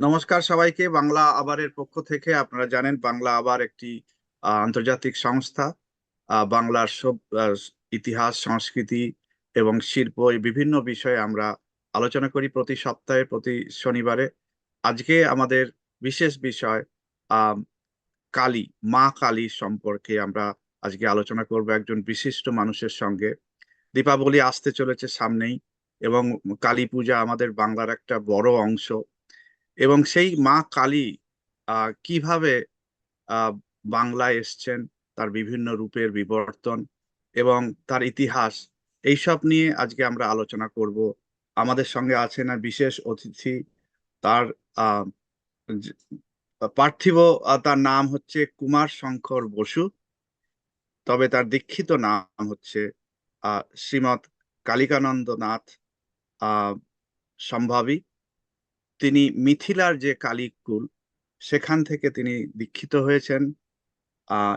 নমস্কার সবাইকে। বাংলা আবারের পক্ষ থেকে আপনারা জানেন বাংলা আবার একটি আন্তর্জাতিক সংস্থা। বাংলার সব ইতিহাস, সংস্কৃতি এবং শিল্প এই বিভিন্ন বিষয়ে আমরা আলোচনা করি প্রতি সপ্তাহে, প্রতি শনিবারে। আজকে আমাদের বিশেষ বিষয় কালী, মা কালী সম্পর্কে আমরা আজকে আলোচনা করব একজন বিশিষ্ট মানুষের সঙ্গে। দীপাবলি আসতে চলেছে সামনেই। এবং কালী পূজা আমাদের বাংলার একটা বড় অংশ। এবং সেই মা কালী কীভাবে বাংলায় এসছেন, তার বিভিন্ন রূপের বিবর্তন এবং তার ইতিহাস, এইসব নিয়ে আজকে আমরা আলোচনা করব। আমাদের সঙ্গে আছেন আর বিশেষ অতিথি, তার পার্থিব তার নাম হচ্ছে কুমার শঙ্কর বসু। তবে তার দীক্ষিত নাম হচ্ছে আহ শ্রীমৎ কালিকানন্দ নাথ সম্ভাবী। তিনি মিথিলার যে কালীকুল সেখান থেকে তিনি দীক্ষিত হয়েছেন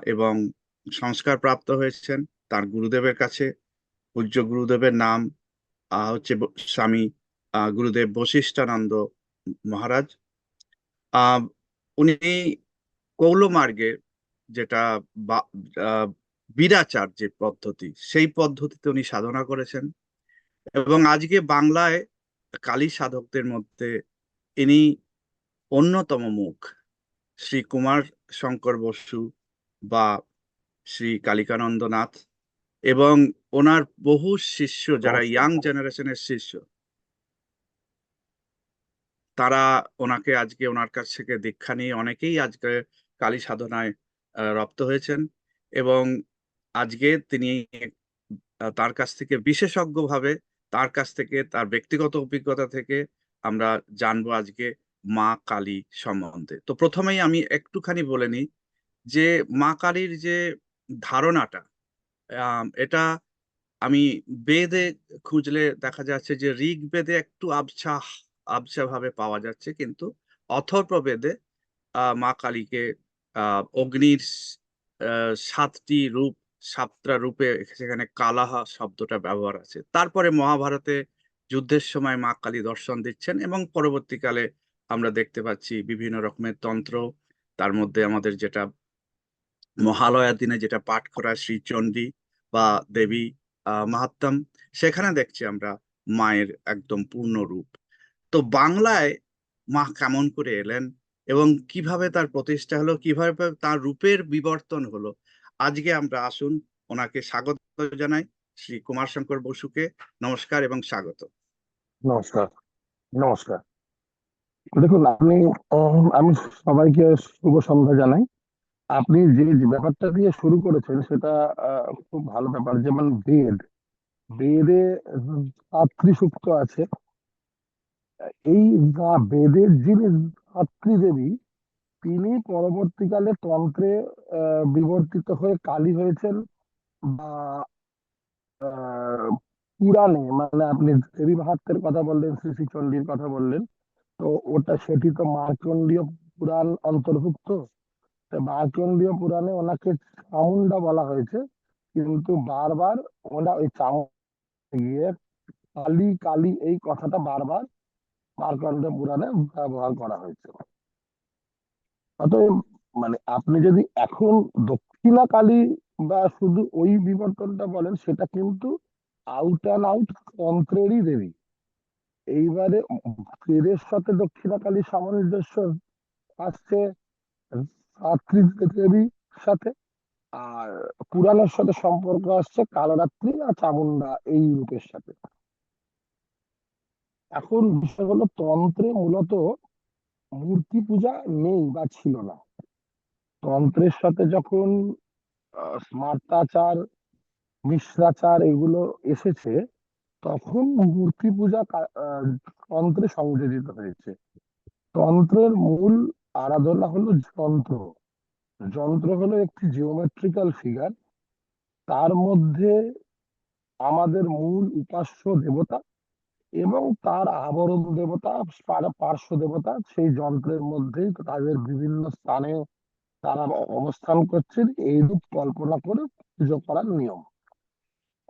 এবং সংস্কার প্রাপ্ত হয়েছেন তার গুরুদেবের কাছে। পূজ্য গুরুদেবের নাম হচ্ছে স্বামী গুরুদেব বশিষ্ঠানন্দ মহারাজ। উনি কৌলমার্গে যেটা বা- আহ, যে পদ্ধতি সেই পদ্ধতিতে উনি সাধনা করেছেন। এবং আজকে বাংলায় কালী সাধকদের মধ্যে ইনি অন্যতম মুখ। শ্রী কুমার শঙ্কর বসু বা শ্রী কালিকানন্দ নাথ এবং ওনার বহু শিষ্য যারা ইয়াং জেনারেশনের শিষ্য তারা ওনাকে আজকে ওনার কাছ থেকে দীক্ষা নিয়ে অনেকেই আজকে কালী সাধনায় রপ্ত হয়েছেন এবং আজকে তিনি তার কাছ থেকে বিশেষজ্ঞভাবে তার কাছ থেকে, তার ব্যক্তিগত অভিজ্ঞতা থেকে আমরা জানব আজকে মা কালী সম্বন্ধে। তো প্রথমেই আমি একটুখানি বলে নিই যে মা কালীর যে ধারণাটা এটা আমি বেদে খুঁজলে দেখা যাচ্ছে যে ঋগ্বেদে একটু আবছা আবছা ভাবে পাওয়া যাচ্ছে কিন্তু অথর্ব বেদে মা কালীকে অগ্নির সাতটি রূপ সাতটা রূপে সেখানে কালাহা শব্দটা ব্যবহার আছে। তারপরে মহাভারতে যুদ্ধের সময় মা কালী দর্শন দিচ্ছেন এবং পরবর্তীকালে আমরা দেখতে পাচ্ছি বিভিন্ন রকমের তন্ত্র। তার মধ্যে আমাদের যেটা মহালয়ার দিনে যেটা পাঠ করা শ্রীচণ্ডী বা দেবী আহ মাহাত্ম্যম, সেখানে দেখছি আমরা মায়ের একদম পূর্ণ রূপ। তো বাংলায় মা কেমন করে এলেন এবং কীভাবে তার প্রতিষ্ঠা হলো, কীভাবে তার রূপের বিবর্তন হলো আজকে আমরা আসুন ওনাকে স্বাগত জানাই শ্রী কুমার শঙ্কর বসুকে। নমস্কার এবং স্বাগত। নমস্কার। নমস্কার। দেখুন আপনি আমি সবাইকে শুভ সন্ধ্যা জানাই। আপনি যে ব্যাপারটা দিয়ে শুরু করেছেন সেটা খুব ভালো ব্যাপার। যেমন বেদ, বেদে ধাত্রী সূক্ত আছে। এই বেদের যিনি ধাত্রী দেবী তিনি পরবর্তীকালে তন্ত্রে বিবর্তিত হয়ে কালী হয়েছেন বা পুরাণে মানে আপনি দেবী মাহাত্ম্যের কথা বললেন, শ্রী শ্রী চণ্ডীর কথা বললেন, তো ওটা সেটি তো মার্কণ্ডীয় পুরাণ অন্তর্ভুক্ত। মার্কণ্ডীয় পুরাণে ওনাকে চামুন্ডা বলা হয়েছে, কিন্তু বারবার ওরা ওই চামুন্ডা গিয়ে কালী কালী এই কথাটা বারবার মার্কণ্ডীয় পুরাণে ব্যবহার করা হয়েছে। অতএব মানে আপনি যদি এখন দক্ষিণা কালী বা শুধু ওই বিবর্তনটা বলেন, সেটা কিন্তু আউট অ্যান্ড আউট তন্ত্রেরই দেবী। এইবারে বেদের সাথে দক্ষিণা কালী সামঞ্জস্য আসছে দেবীর সাথে, আর পুরাণের সাথে সম্পর্ক আসছে কালরাত্রি আর চামুন্ডা এই রূপের সাথে। এখন বিষয় হলো তন্ত্রে মূলত মূর্তি পূজা নেই বা ছিল না। তন্ত্রের সাথে যখন স্মার্তাচার, মিশ্রাচার এগুলো এসেছে, তখন মূর্তি পূজা তন্ত্রে সংযোজিত হয়েছে। তন্ত্রের মূল আরাধনা হলো যন্ত্র। যন্ত্র হলো একটি জিওমেট্রিক্যাল ফিগার তার মধ্যে আমাদের মূল উপাস্য দেবতা এবং তার আবরণ দেবতা, পার- পার্শ্ব দেবতা, সেই যন্ত্রের মধ্যেই তাদের বিভিন্ন স্থানে তারা অবস্থান করছেন, এইরূপ কল্পনা করে পুজো করার নিয়ম।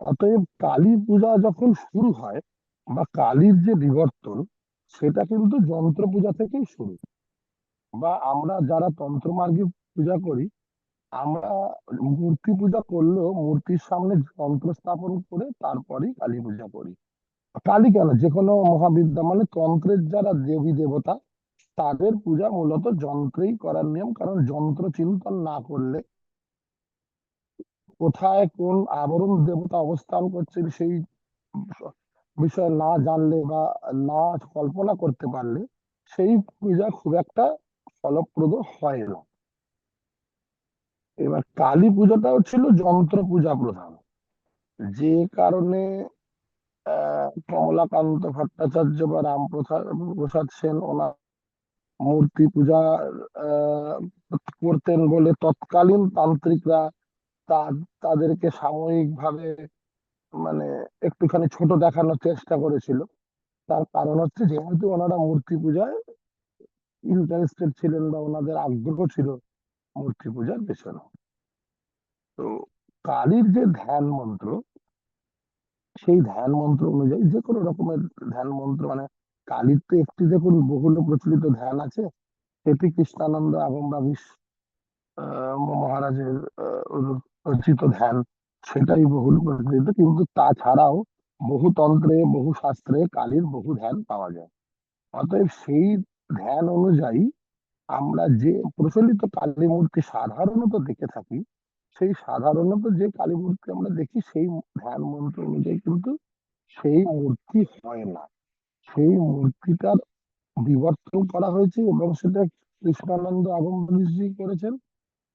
অতএব কালী পূজা যখন শুরু হয় বা কালীর যে বিবর্তন, সেটা কিন্তু যন্ত্র পূজা থেকেই শুরু। বা আমরা যারা তন্ত্রমার্গী পূজা করি, আমরা মূর্তি পূজা করলেও মূর্তির সামনে যন্ত্র স্থাপন করে তারপরেই কালী পূজা করি। কালী কেন? যে কোনো মহাবিদ্যা মানে তন্ত্রের যারা দেবী দেবতা, তাদের পূজা মূলত যন্ত্রেই করার নিয়ম। কারণ যন্ত্র চিন্তন না করলে কোথায় কোন আবরণ দেবতা অবস্থান করছে সেই বিষয়ে না জানলে বা না কল্পনা করতে পারলে সেই পূজা খুব একটা ফলপ্রদ হয় না। এবার কালী পূজাটাও ছিল যন্ত্র পূজা প্রধান। যে কারণে কমলাকান্ত ভট্টাচার্য বা রামপ্রসাদ, প্রসাদ সেন ওনার মূর্তি পূজা করতেন বলে তৎকালীন তান্ত্রিকরা তাদেরকে সাময়িক ভাবে মানে একটুখানি ছোট দেখানোর চেষ্টা করেছিল। তার কারণ হচ্ছে যেহেতু ওনারা মূর্তি পূজায় ইন্টারেস্টেড ছিলেন বা ওনাদের আগ্রহ ছিল মূর্তি পূজার পেছনে। তো কালীর যে ধ্যান মন্ত্র সেই ধ্যান মন্ত্র অনুযায়ী যে কোনো রকমের ধ্যান মন্ত্র মানে কালীর তো একটি দেখুন বহুল প্রচলিত ধ্যান আছে সেটি কৃষ্ণানন্দ আগমবাগীশ আহ, মহারাজের রচিত ধ্যান, সেটাই বহুল প্রচলিত, কিন্তু তাছাড়াও বহু তন্ত্রে বহু শাস্ত্রে কালীর বহু ধ্যান পাওয়া যায়। অতএব সেই ধ্যান অনুযায়ী আমরা যে প্রচলিত কালী মূর্তি সাধারণত দেখে থাকি সেই সাধারণত যে কালী মূর্তি আমরা দেখি, সেই ধ্যান মন্ত্র অনুযায়ী কিন্তু সেই মূর্তি হয় না। সেই মূর্তিটার বিবর্তন করা হয়েছে এবং সেটা কৃষ্ণানন্দ আগমবাগীশজি করেছেন।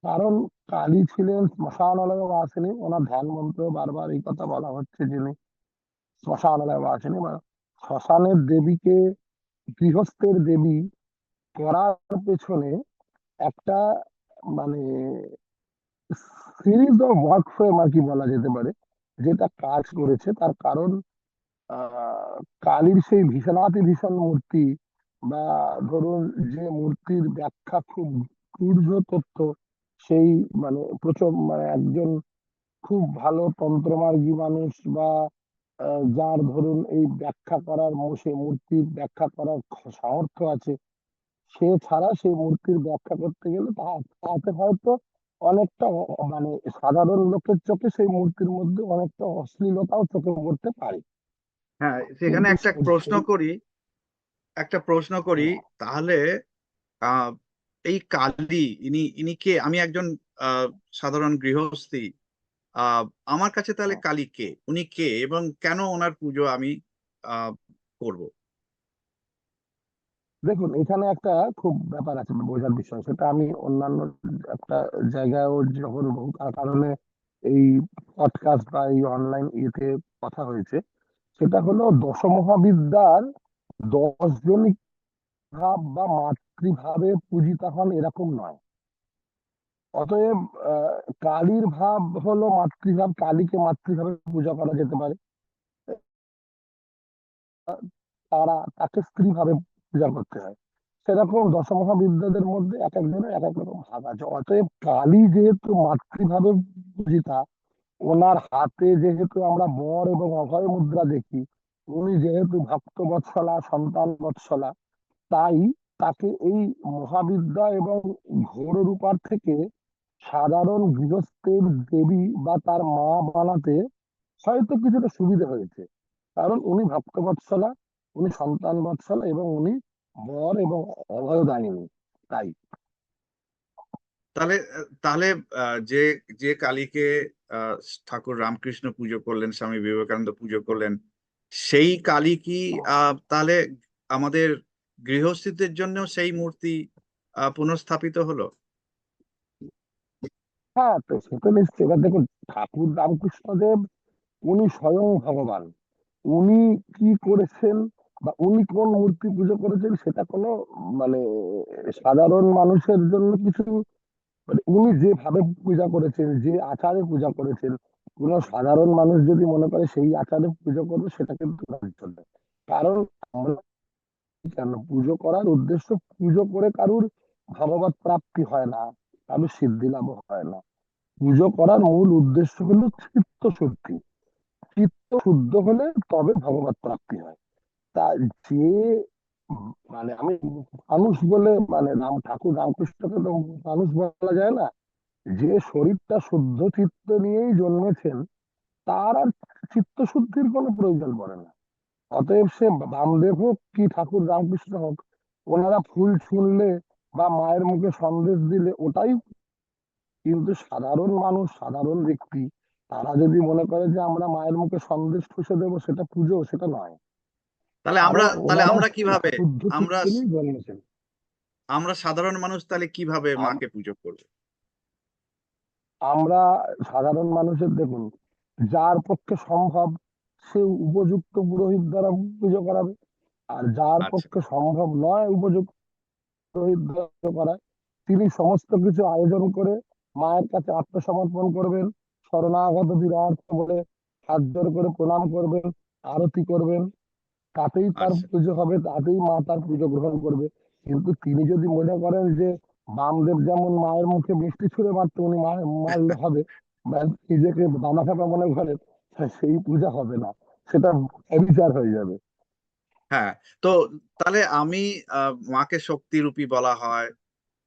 কারণ কালী ছিলেন, শ্মশানালয়ে বাসিনী, ওনার ধ্যান মন্ত্র বারবার এই কথা বলা হচ্ছে যিনি শ্মশানালয়ে বাসিনী। মানে শ্মশানের দেবীকে, গৃহস্থের দেবী করার পেছনে একটা মানে সিরিজ অফ ওয়ার্ক ফ্রেম আর কি বলা যেতে পারে, যেটা কাজ করেছে, তার কারণ কালীর সেই ভীষণাতি ভীষণ মূর্তি বা ধরুন যে মূর্তির ব্যাখ্যা খুব ক্ষুদ্র তথ্য সেই মানে প্রচুর মানে একজন খুব ভালো তন্ত্রমার্গী মানুষ বা যার ধরুন এই ব্যাখ্যা করার সে মূর্তির ব্যাখ্যা করার সামর্থ্য আছে, সে ছাড়া সেই মূর্তির ব্যাখ্যা করতে গেলে তাতে হয়তো অনেকটা মানে সাধারণ লোকের চোখে সেই মূর্তির মধ্যে অনেকটা অশ্লীলতাও চোখে পড়তে পারে। হ্যাঁ সেখানে একটা প্রশ্ন করি একটা প্রশ্ন করি তাহলে আহ এই কালী ইনি ইনি কে? আমি একজন আহ সাধারণ গৃহস্থী। আহ আমার কাছে তাহলে কালী কে? উনি কে? এবং কেন ওনার পুজো আমি আহ করব? দেখুন, এখানে একটা খুব ব্যাপার আছে বোঝার বিষয়। সেটা আমি অন্যান্য একটা জায়গায়ও যখন বহু কারণে এই পডকাস্ট বা এই অনলাইন ইয়েতে কথা হয়েছে। সেটা হলো দশমহাবিদ্যার দশ জনই ভাব বা মাতৃভাবে পূজিতা হন এরকম নয়। অতএব কালীর ভাব হলো মাতৃভাব, কালীকে মাতৃভাবে পূজা করা যেতে পারে। তারা তাকে স্ত্রী ভাবে পূজা করতে হয় সেরকম দশমহাবিদ্যাদের মধ্যে এক একজনের এক এক রকম ভাগ আছে। অতএব কালী যেহেতু মাতৃভাবে পূজিতা, ওনার হাতে যেহেতু আমরা বর এবং অভয় মুদ্রা দেখি, উনি যেহেতু ভক্ত বৎসলা সন্তান বৎসলা তাই তাকে এই মহাবিদ্যা এবং ঘোররূপার থেকে সাধারণ গৃহস্থের দেবী বা তার মা বানাতে হয়তো কিছুটা সুবিধা হয়েছে। কারণ উনি ভক্ত বৎসলা উনি সন্তান বৎসলা এবং উনি বর এবং অভয়দায়িনী তাই। তাহলে তাহলে যে যে কালীকে ঠাকুর রামকৃষ্ণ পুজো করলেন স্বামী বিবেকানন্দ পুজো করলেন সেই কালী কি আহ, তাহলে আমাদের গৃহস্থীদের জন্য সেই মূর্তি আহ, পুনঃস্থাপিত হলো? হ্যাঁ তো সেটা নিশ্চয়ই। এবার দেখুন ঠাকুর রামকৃষ্ণদেব উনি স্বয়ং ভগবান। উনি কি করেছেন? বা উনি কোন মূর্তি পুজো করেছেন সেটা কোনো মানে সাধারণ মানুষের জন্য কিছু মানে উনি যেভাবে পূজা করেছেন, যে আচারে পূজা করেছেন, কোন সাধারণ মানুষ যদি মনে করে সেই আচারে পুজো করবে, সেটা কিন্তু কারণ কেন, পুজো করার উদ্দেশ্য পুজো করে কারুর ভগবত প্রাপ্তি হয় না, কারুর সিদ্ধি লাভ হয় না। পুজো করার মূল উদ্দেশ্য হলো চিত্ত শুদ্ধি চিত্ত শুদ্ধ হলে তবে ভগবত প্রাপ্তি হয়। তা যে মানে আমি মানুষ বলে মানে রাম ঠাকুর রামকৃষ্ণকে তো মানুষ বলা যায় না, যে শরীরটা শুদ্ধ চিত্ত নিয়েই জন্মেছেন, তার আর চিত্ত শুদ্ধির কোনো প্রয়োজন পড়ে না। অতএব সে বামদেব হোক কি ঠাকুর রামকৃষ্ণ হোক, ওনারা ফুল ছুঁড়লে বা মায়ের মুখে সন্দেশ দিলে ওটাই কিন্তু সাধারণ মানুষ, সাধারণ ব্যক্তি, তারা যদি মনে করে যে আমরা মায়ের মুখে সন্দেশ ঠুসে দেবো, সেটা পুজো, সেটা নয়। তাহলে আমরা তাহলে আমরা কীভাবে আমরা আমরা সাধারণ মানুষ তাহলে কীভাবে মাকে পুজো করব? আমরা সাধারণ মানুষের দেখুন যার পক্ষে সম্ভব সে উপযুক্ত পুরোহিত দ্বারা পুজো করাবে আর যার আচ্ছা। পক্ষে সম্ভব নয় উপযুক্ত পুরোহিত দ্বারা করায় তিনি সমস্ত কিছু আয়োজন করে মায়ের কাছে আত্মসমর্পণ করবেন শরণাগত বিরাট বলে হাত জোর করে প্রণাম করবেন আরতি করবেন তাতেই তার আচ্ছা। পুজো হবে তাতেই মা তার পুজো গ্রহণ করবে। কিন্তু তিনি যদি মনে করেন যে বামদেব যেমন মায়ের মুখে মিষ্টি ছুঁড়ে মারতে উনি মারলে হবে। নিজেকে দানা খাতা মনে করেন সেই পূজা হবে না। সেটা বিচার হয়ে যাবে। হ্যাঁ তো তাহলে আমি মাকে শক্তিরূপী বলা হয়।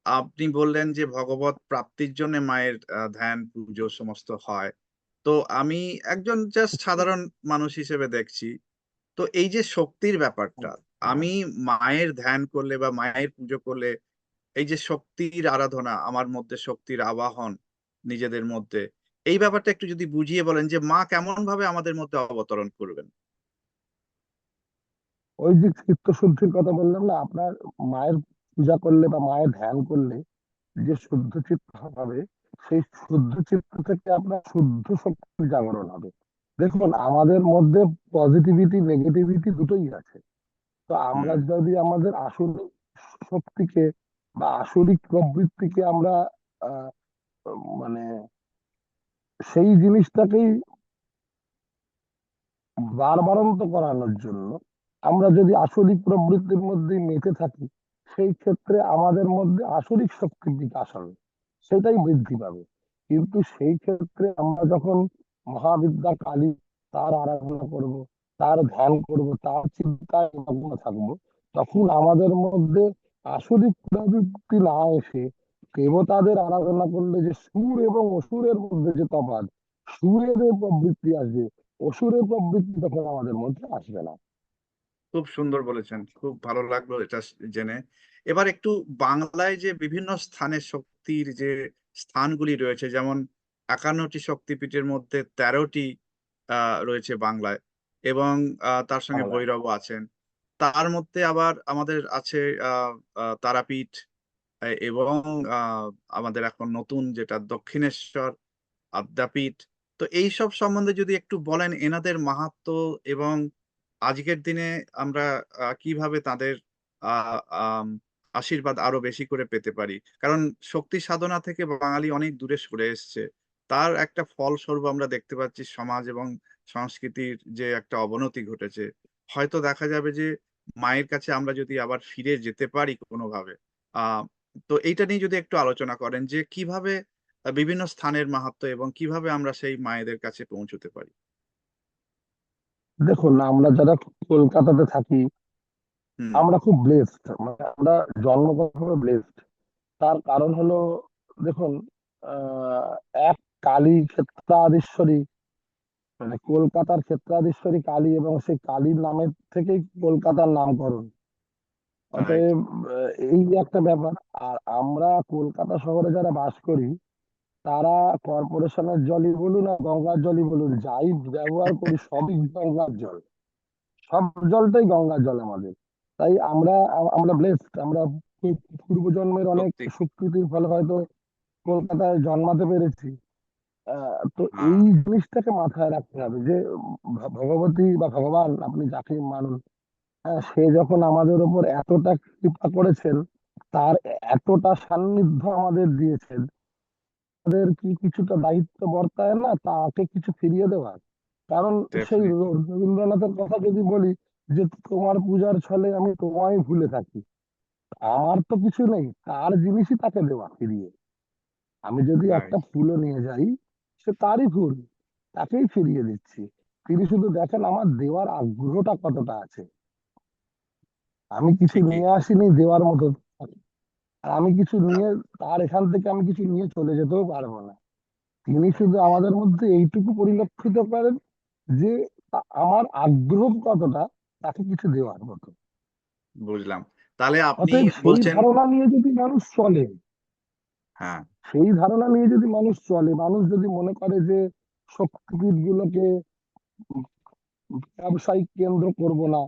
আপনি বললেন যে ভগবত প্রাপ্তির জন্য মায়ের ধ্যান পুজো সমস্ত হয়। তো আমি একজন জাস্ট সাধারণ মানুষ হিসেবে দেখছি। তো এই যে শক্তির ব্যাপারটা আমি মায়ের ধ্যান করলে বা মায়ের পুজো করলে এই যে শক্তির আরাধনা আমার মধ্যে শক্তির আবাহন নিজেদের মধ্যে এই ব্যাপারটা একটু যদি বুঝিয়ে বলেন যে মা কেমন ভাবে আমাদের মধ্যে অবতরণ করবেন? ওই যে চিত্ত শুদ্ধির কথা বললাম না আপনার মায়ের পূজা করলে বা মায়ের ধ্যান করলে যে শুদ্ধ চিত্ত হবে সেই শুদ্ধ চিত্ত থেকে আপনার শুদ্ধ শক্তির জাগরণ হবে। দেখুন আমাদের মধ্যে পজিটিভিটি নেগেটিভিটি দুটোই আছে। তো আমরা যদি আমাদের আসল শক্তিকে বা আসরিক প্রবৃত্তিকে আমরা মানে সেই জিনিসটাকেই বারবারন্ত করানোর জন্য আমরা যদি আসরিক প্রবৃত্তির মধ্যে মেতে থাকি সেই ক্ষেত্রে আমাদের মধ্যে আসরিক শক্তির বিকাশ হবে সেটাই বৃদ্ধি পাবে। কিন্তু সেই ক্ষেত্রে আমরা যখন মহাবিদ্যা কালী তার আরাধনা করব, তার ধ্যান করব, তার চিন্তায় মগ্ন থাকব। তখন আমাদের মধ্যে আসরিক প্রবৃত্তি না এসে দেবতাদের আরাধনা করলে যে সুর এবং অসুরের মধ্যে যে তফাৎ, সুরের প্রবৃত্তি আসবে, অসুরের প্রবৃত্তি তখন আমাদের মধ্যে আসবে না। খুব সুন্দর বলেছেন, খুব ভালো লাগল এটা জেনে। এবার একটু বাংলায় যে বিভিন্ন স্থানে শক্তির যে স্থানগুলি রয়েছে, যেমন একান্নটি শক্তিপীঠের মধ্যে তেরোটি আহ রয়েছে বাংলায় এবং তার সঙ্গে ভৈরব আছেন। তার মধ্যে আবার আমাদের আছে তারাপীঠ এবং আহ, আমাদের এখন নতুন যেটা দক্ষিণেশ্বর আদ্যাপীঠ। তো এই সব সম্বন্ধে যদি একটু বলেন এনাদের মাহাত্ম্য এবং আজকের দিনে আমরা কীভাবে তাদের আশীর্বাদ আরও বেশি করে পেতে পারি? কারণ শক্তি সাধনা থেকে বাঙালি অনেক দূরে সরে এসেছে। তার একটা ফলস্বরূপ আমরা দেখতে পাচ্ছি সমাজ এবং সংস্কৃতির যে একটা অবনতি ঘটেছে। হয়তো দেখা যাবে যে মায়ের কাছে আমরা যদি আবার ফিরে যেতে পারি কোনোভাবে আহ তো এইটা নিয়ে যদি একটু আলোচনা করেন যে কীভাবে বিভিন্ন স্থানের মাহাত্ম্য এবং কীভাবে আমরা সেই মায়েদের কাছে পৌঁছতে পারি? দেখুন আমরা যারা কলকাতাতে থাকি আমরা খুব ব্লেসড মানে আমরা জন্মগতভাবে ব্লেসড তার কারণ হলো দেখুন আহ এক কালী ক্ষেত্রাধীশ্বরী মানে কলকাতার ক্ষেত্রাধীশ্বরী কালী এবং সেই কালীর নামের থেকেই কলকাতার নামকরণ। অতএব এই একটা ব্যাপার আর আমরা কলকাতা শহরে যারা বাস করি তারা কর্পোরেশনের জলই বলুন আর গঙ্গার জলই বলুন যাই ব্যবহার করি সবই গঙ্গার জল। সব জলটাই গঙ্গার জল আমাদের। তাই আমরা আমরা ব্লেসড আমরা পূর্বজন্মের অনেক সুকৃতির ফলে হয়তো কলকাতায় জন্মাতে পেরেছি। আহ, তো হ্যাঁ। এই জিনিসটাকে মাথায় রাখতে হবে যে ভগবতী বা ভগবান আপনি যাকে মানুন হ্যাঁ, সে যখন আমাদের উপর এতটা কৃপা করেছেন তার এতটা সান্নিধ্য আমাদের দিয়েছেন আমাদের কি কিছুটা দায়িত্ব বর্তায় না তাকে কিছু ফিরিয়ে দেওয়ার কারণ সেই রবীন্দ্রনাথের কথা যদি বলি যে তোমার পূজার ছলে আমি তোমায় ভুলে থাকি আমার তো কিছু নেই তার জিনিসই তাকে দেওয়া ফিরিয়ে। আমি যদি একটা ফুলও নিয়ে যাই সে তারই ফুল তাকেই ফিরিয়ে দিচ্ছি। তিনি শুধু দেখেন আমার দেওয়ার আগ্রহটা কতটা আছে। আমি কিছু নিয়ে আসিনি দেওয়ার মতো। আর আমি কিছু নিয়ে তার এখান থেকে আমি কিছু নিয়ে চলে যেতেও পারব না। তিনি শুধু আমাদের মধ্যে এইটুকু পরিলক্ষিত করেন যে আমার আগ্রহ কতটা তাকে কিছু দেওয়ার মতো। বুঝলাম। তাহলে আপনি বলছেন ধারণা নিয়ে যদি মানুষ চলে হ্যাঁ। সেই ধারণা নিয়ে যদি মানুষ চলে মানুষ যদি মনে করে যে শক্তিপীঠ গুলোকে ব্যবসায়িক কেন্দ্র করব না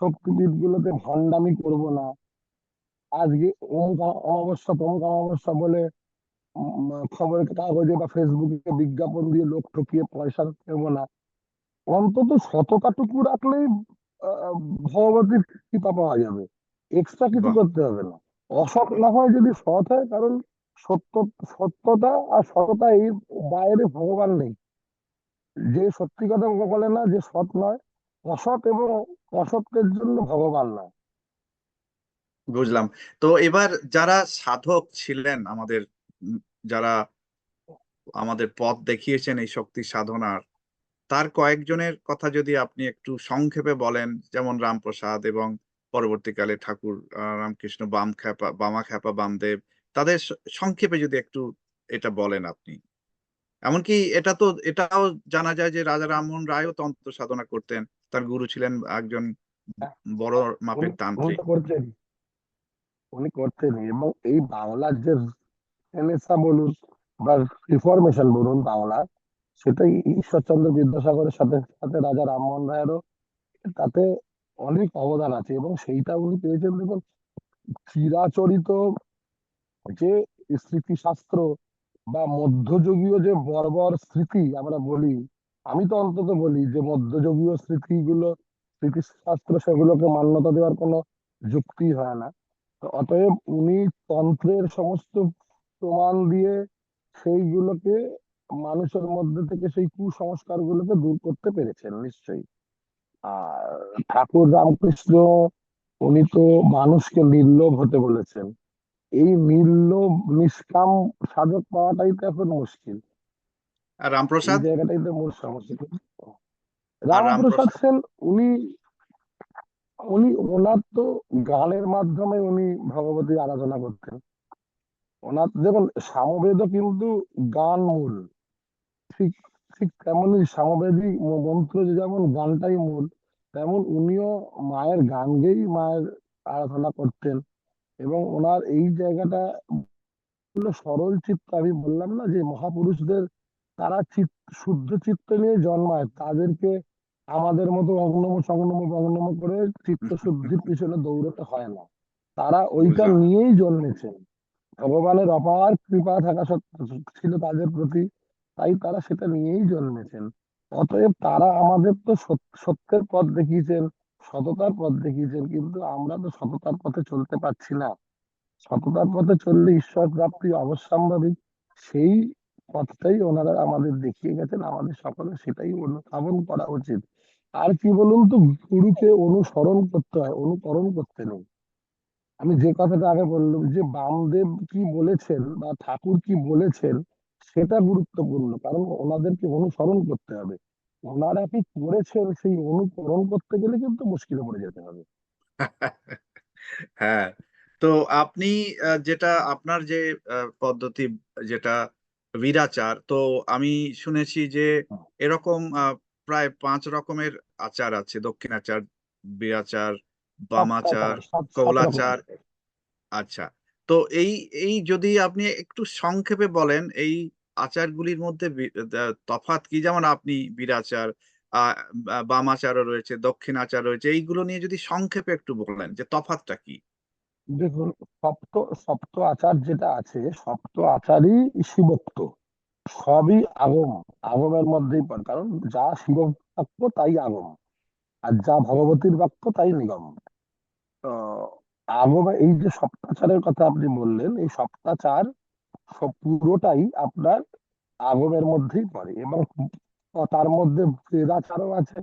শক্তিপীঠ গুলোতে ভণ্ডামি করব না আজকে অমাবস্যা তমুক অমাবস্যা বলে খবরের কাগজে বা ফেসবুকে বিজ্ঞাপন দিয়ে লোক ঠকিয়ে পয়সা নেব না অন্তত সততাটুকু রাখলেই ভগবতীর কৃপা পাওয়া যাবে এক্সট্রা কিছু করতে হবে না। অসৎ না হয় যদি সৎ হয় কারণ সত্য, সত্যতা আর সততা এই বাইরে ভগবান নেই। যে সত্যি কথা বলে না, যে সৎ নয়, অসৎ এবং অসত্যের জন্য ভগবান নয়। বুঝলাম। তো এবার যারা সাধক ছিলেন আমাদের, যারা আমাদের পথ দেখিয়েছেন এই শক্তি সাধনার, তার কয়েকজনের কথা যদি আপনি একটু সংক্ষেপে বলেন, যেমন রামপ্রসাদ এবং পরবর্তীকালে ঠাকুর রামকৃষ্ণ বাম খ্যাপা বামা খ্যাপা বামদেব তাদের সংক্ষেপে যদি একটু এটা বলেন আপনি। এমনকি এটা তো এটাও জানা যায় যে রাজা রামমোহন রায়ও তন্ত্র সাধনা করতেন। তার গুরু ছিলেন একজন বড় মাপের তান্ত্রিক। উনি করতেন। এবং এই বাংলার যে রেনেসাঁ বলুন বা রিফরমেশন বলুন বাংলা সেটাই ঈশ্বরচন্দ্র বিদ্যাসাগরের সাথে সাথে রাজা রামমোহন রায়েরও তাতে অনেক অবদান আছে এবং সেইটা উনি পেয়েছেন দেখুন চিরাচরিত যে স্মৃতিশাস্ত্র বা মধ্যযুগীয় যে বর্বর স্মৃতি আমরা বলি, আমি তো অন্তত বলি যে মধ্যযুগীয় স্মৃতিগুলো, স্মৃতিশাস্ত্র সেগুলোকে মান্যতা দেওয়ার কোনো যুক্তি হয় না। অতএব উনি তন্ত্রের সমস্ত প্রমাণ দিয়ে সেইগুলোকে মানুষের মধ্যে থেকে সেই কুসংস্কার গুলোকে দূর করতে পেরেছেন নিশ্চয়ই। আর ঠাকুর রামকৃষ্ণ, উনি তো মানুষকে নির্লোভ হতে বলেছেন। এই নির্লোভ নিষ্কাম সাধক পাওয়াটাই তো এখন মুশকিল। আর রামপ্রসাদ? জায়গাটাই তো মূল সমস্যা। রামপ্রসাদ? সেন উনি উনি ওনার তো গানের মাধ্যমে উনি ভগবতীর আরাধনা করতেন। ওনার দেখুন সামবেদও কিন্তু গান মূল। ঠিক ঠিক তেমনই সামবেদী মন্ত্র যে যেমন গানটাই মূল তেমন উনিও মায়ের গান গেয়েই মায়ের আরাধনা করতেন। এবং ওনার এই জায়গাটা সরল চিত্ত আমি বললাম না যে মহাপুরুষদের তারা চিত শুদ্ধ চিত্ত নিয়ে জন্মায়। তাদেরকে আমাদের মতো অগ্নম সংগ্নম বগ্নম করে চিত্ত শুদ্ধির পিছনে দৌড়তে হয় না। তারা ওইটা নিয়েই জন্মেছেন ভগবানের অপার কৃপা থাকা ছিল তাদের প্রতি তাই তারা সেটা নিয়েই জন্মেছেন। অতএব তারা আমাদের তো সত- সত্যের পথ দেখিয়েছেন। সততার পথ দেখিয়েছেন, কিন্তু আমরা তো সততার পথে চলতে পারছি না। সততার পথে চললে ঈশ্বর প্রাপ্তি অবশ্যম্ভাবী। সেই পথটাই ওনারা আমাদের দেখিয়ে গেছেন, আমাদের সকলে সেটাই অনুধাবন করা উচিত। আর কি বলুন তো, গুরুকে অনুসরণ করতে হয়, অনুকরণ করতে নেই। আমি যে কথাটা আগে বললাম যে বামদেব কি বলেছেন বা ঠাকুর কি বলেছেন, সেটা গুরুত্বপূর্ণ, কারণ ওনাদেরকে অনুসরণ করতে হবে। ওনারা কি করেছেন সেই অনুকরণ করতে গেলে কিন্তু মুশকিলে পড়ে যেতে হবে। হ্যাঁ তো আপনি যেটা আপনার যে পদ্ধতি যেটা বীরাচার তো আমি শুনেছি যে এরকম প্রায় পাঁচ রকমের আচার আছে দক্ষিণাচার বীরাচার বামাচার কৌলাচার আচ্ছা তো এই এই যদি আপনি একটু সংক্ষেপে বলেন এই আচারগুলির মধ্যে তফাৎ কি? যেমন আপনি বীরাচার আহ, বামাচারও রয়েছে দক্ষিণাচার রয়েছে এইগুলো নিয়ে যদি সংক্ষেপে একটু বলেন যে তফাৎটা কি? দেখুন সপ্ত সপ্ত আচার যেটা আছে সপ্ত আচারই শিবোক্ত। সবই আগম আগমের মধ্যেই পড়ে কারণ যা শিব বাক্য তাই আগম আর যা ভগবতীর বাক্য তাই নিগম। আগমে এই যে সপ্তাচারের কথা আপনি বললেন এই সপ্তাচার পুরোটাই আপনার আগমের মধ্যেই পড়ে এবং তার মধ্যে বেদাচারও আছে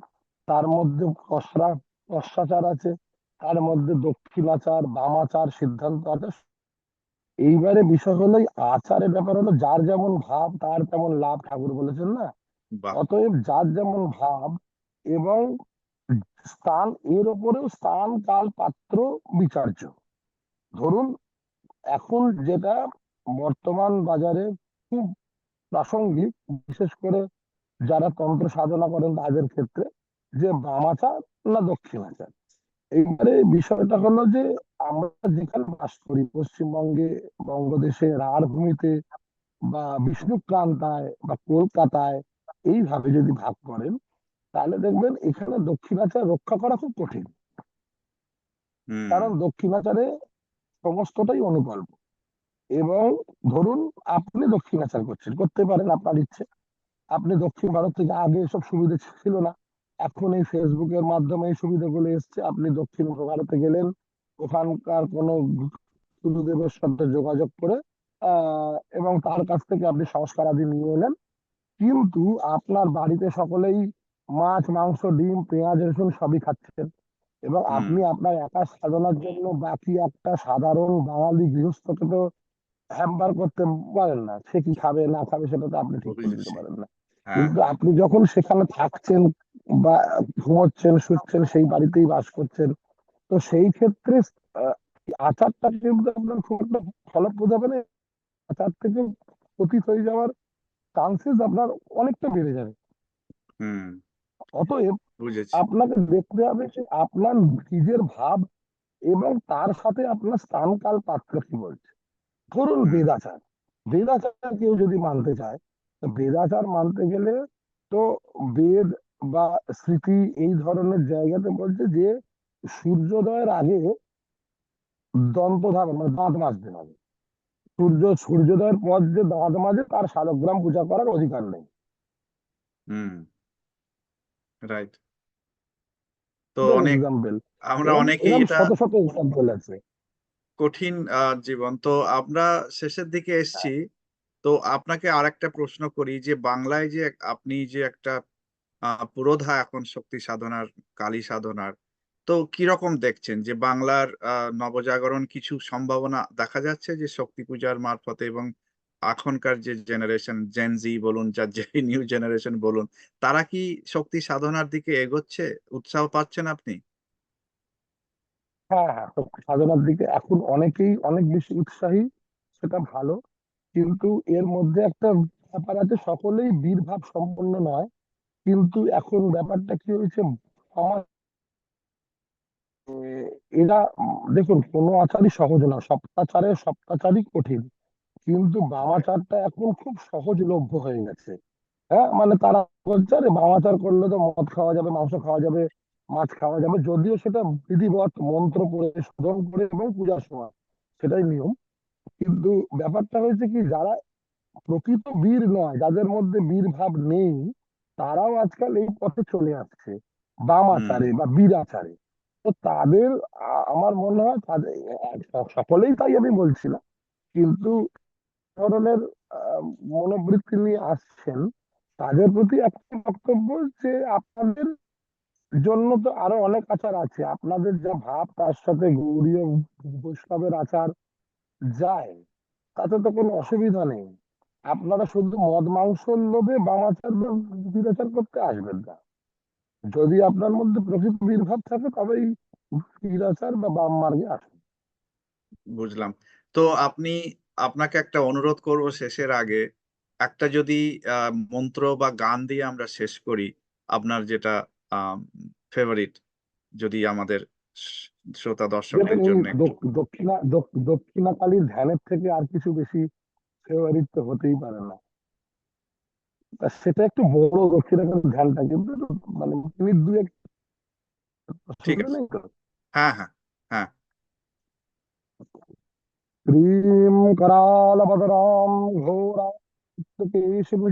তার মধ্যে কসরা কস্রাচার আছে তার মধ্যে দক্ষিণাচার বামাচার সিদ্ধান্ত আছে। এইবারে বিষয় হলো আচারের ব্যাপার হলো যার যেমন ভাব তার তেমন লাভ ঠাকুর বলেছেন না? অতএব যার যেমন ভাব এবং স্থান এর ওপরেও স্থান কাল পাত্র বিচার্য। ধরুন এখন যেটা বর্তমান বাজারে খুব প্রাসঙ্গিক বিশেষ করে যারা তন্ত্র সাধনা করেন তাদের ক্ষেত্রে যে বামাচার না দক্ষিণাচার এইবারে বিষয়টা হলো যে আমরা যেখানে বাস করি পশ্চিমবঙ্গে বঙ্গদেশে রাঢ় ভূমিতে বা বিষ্ণুপ্রান্তায় বা কলকাতায় এইভাবে যদি ভাগ করেন তাহলে দেখবেন এখানে দক্ষিণাচার রক্ষা করা খুব কঠিন। কারণ দক্ষিণাচারে সমস্তটাই অনুকল্প। এবং ধরুন আপনি দক্ষিণাচার করছেন করতে পারেন আপনার ইচ্ছে। আপনি দক্ষিণ ভারত থেকে আগে এসব সুবিধা ছিল না। এখন এই ফেসবুকের মাধ্যমে এই সুবিধাগুলো এসছে। আপনি দক্ষিণ ভারতে গেলেন ওখানকার কোনো গুরুদেবের সাথে যোগাযোগ করে আহ এবং তার কাছ থেকে আপনি সংস্কার আদি নিয়ে এলেন। কিন্তু আপনার বাড়িতে সকলেই মাছ মাংস ডিম পেঁয়াজ রসুন সবই খাচ্ছেন। এবং আপনি আপনার একা সাধনার জন্য বাকি একটা সাধারণ বাঙালি গৃহস্থকে তো হ্যাম্পার করতে পারেন না। সে কি খাবে না খাবে সেটা তো আপনি ঠিক করে দিতে পারেন না। হ্যাঁ। কিন্তু আপনি যখন সেখানে থাকছেন বা ঘুমোচ্ছেন শুচ্ছেন সেই বাড়িতেই বাস করছেন তো সেই ক্ষেত্রে আচারটা কিন্তু আপনার খুব একটা ফলপ্রদ হবে না। আচার থেকে পতিত হয়ে যাওয়ার চান্সেস আপনার অনেকটা বেড়ে যাবে। হুম। অতএব আপনাকে দেখতে হবে যে আপনার নিজের ভাব এবং তার সাথে আপনার স্থান কাল পাত্র কি বলছে। ধরুন বেদাচার। বেদাচার কেউ যদি মানতে চায় বেদাচার মানতে গেলে তো বেদ বা স্মৃতি এই ধরনের জায়গাতে বলছে যে সূর্যোদয়ের আগে দন্ত ধারণ মানে দাঁত মাজতে হবে। সূর্য সূর্যোদয়ের পর যে দাঁত মাজে তার শালগ্রাম পূজা করার অধিকার নেই। হুম রাইট তো অনেক এক্সাম্পল আমরা অনেকেই শত শত এক্সাম্পল আছে। কঠিন জীবন। তো আমরা শেষের দিকে এসেছি। তো আপনাকে আর একটা প্রশ্ন করি যে বাংলায় যে আপনি যে একটা পুরোধা এখন শক্তি সাধনার কালী সাধনার তো কীরকম দেখছেন যে বাংলার আহ, নবজাগরণ কিছু সম্ভাবনা দেখা যাচ্ছে যে শক্তি পূজার মারফতে এবং এখনকার যে জেনারেশন জেনজি বলুন যার যে নিউ জেনারেশন বলুন তারা কি শক্তি সাধনার দিকে এগোচ্ছে? উৎসাহ পাচ্ছেন আপনি? হ্যাঁ হ্যাঁ সাধনার দিকে এখন অনেকেই অনেক বেশি উৎসাহী, সেটা ভালো। কিন্তু এর মধ্যে একটা ব্যাপার আছে, সকলেই বীরভাব সম্পন্ন নয়। কিন্তু এখন ব্যাপারটা কি হয়েছে এরা, দেখুন, কোনো আচারই সহজ না সপ্তাচারে সপ্তাচারই কঠিন। কিন্তু বামাচারটা এখন খুব সহজলভ্য হয়ে গেছে। হ্যাঁ মানে তারা বলছে, আরে, বামাচার করলে তো মদ খাওয়া যাবে, মাংস খাওয়া যাবে মাছ খাওয়া যাবে। যদিও সেটা বিধিবৎ মন্ত্র পড়ে শোধন করে এবং পূজার সময়। সেটাই নিয়ম। কিন্তু ব্যাপারটা হয়েছে কি যারা প্রকৃত বীর নয় যাদের মধ্যে বীর ভাব নেই তারাও আজকাল এই পথে চলে আসছে বাম আচারে বা বীর আচারে। তো তাদের আমার মনে হয় তাদের সকলেই তাই আমি বলছি না কিন্তু ধরনের মনোবৃত্তি নিয়ে আসছেন তাদের প্রতি একটা বক্তব্য যে আপনাদের জন্য তো আরও অনেক আচার আছে। আপনাদের যা ভাব, তার সাথে গৌরীয় বৈষ্ণবের আচার যায়, তাতে তো কোনো অসুবিধা নেই। আপনারা শুধু মদ মাংসর লোভে বামাচার বীরাচার করতে আসবেন না। যদি আপনার মধ্যে প্রকৃত বীরভাব থাকে, তবেই বীরাচার বা বাম মার্গে আসুন। বুঝলাম। তো আপনি, আপনাকে একটা অনুরোধ করব শেষের আগে। একটা যদি মন্ত্র বা গান দিয়ে আমরা শেষ করি, আপনার যেটা ফেভারিট যদি আমাদের শ- শ্রোতা দেখুন দর্শকদের এই জন্য একটু দক- দক্ষিণা দক- দক্ষিণাকালীর ধ্যানের থেকে আর কিছু বেশি ফেভারিট তো হতেই পারে না তা সেটা একটু বড় দক্ষিণাকালীর ধ্যানটা কিন্তু একটু মানে মিনিট দুয়েক ঠিক অসুবিধা আছে নেই তো হ্যাঁ হ্যাঁ হ্যাঁ क्रीं करालभद्रां घोरां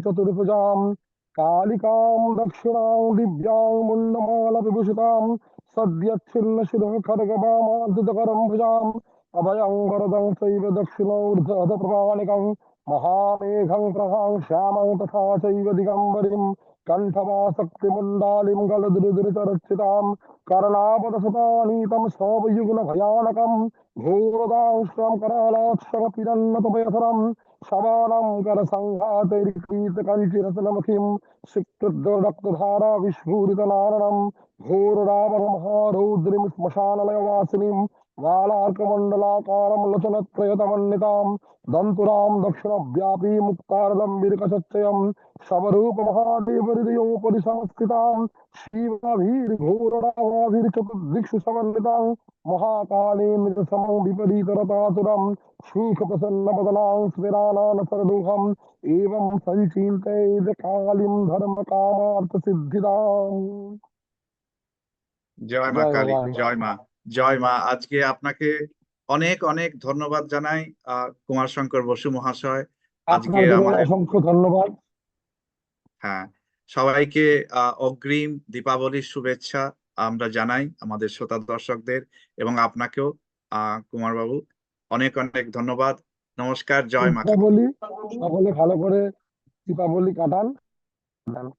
चतुर्भुजां कालिकां दक्षिणां दिव्यां मुण्डमालविभूषितां सद्यच्छिन्नशिरः खड्गवामार्जितकरं भुजाम्। अभयं वरदं चैव दक्षिणोर्धप्रमाणिकं महामेघं प्रभां श्यामं तथा चैव दिगम्बरीं कण्ठमासक्तिमण्डालिं गलदुरिदुरितरक्षितां करणापदशतानीतं सौपयुग्नभयानकं घोरदांश्रं करालाक्षरपिरन्नतभयधरं సమానంకర సంఘాతైర్కీతకంచిరతనముఖిం సిక్తుద్రక్తధారా విస్ఫూరిత నారణం ఘోరుడామహారౌద్రిం శ్మశానలయవాసినిం लचनत्रयतमन्वितां दन्तुरां दक्षिणव्यापी मुक्तारदम्बिरकसच्चयं शवरूपमहादेवहृदयोपरि संस्थितां शिवाभिर्घोरणाभिर्चतुर्दिक्षु समन्वितां महाकालेन्द्रसमं विपरीतरतातुरं शूखप्रसन्नवदनां स्मिरानानसरदुहम् एवं सञ्चिन्तयेद कालीं धर्मकामार्थसिद्धिदाम् জয় মা জয় কালী ভবানী। জয় মা জয় মা আজকে আপনাকে অনেক অনেক ধন্যবাদ জানাই কুমার শঙ্কর বসু মহাশয়। আজকে অসংখ্য ধন্যবাদ। হ্যাঁ সবাইকে অগ্রিম দীপাবলির শুভেচ্ছা আমরা জানাই আমাদের শ্রোতা দর্শকদের এবং আপনাকেও আহ কুমার বাবু অনেক অনেক ধন্যবাদ। নমস্কার জয় মা। দীপাবলি সকলে ভালো করে দীপাবলি কাটান। ধন্যবাদ।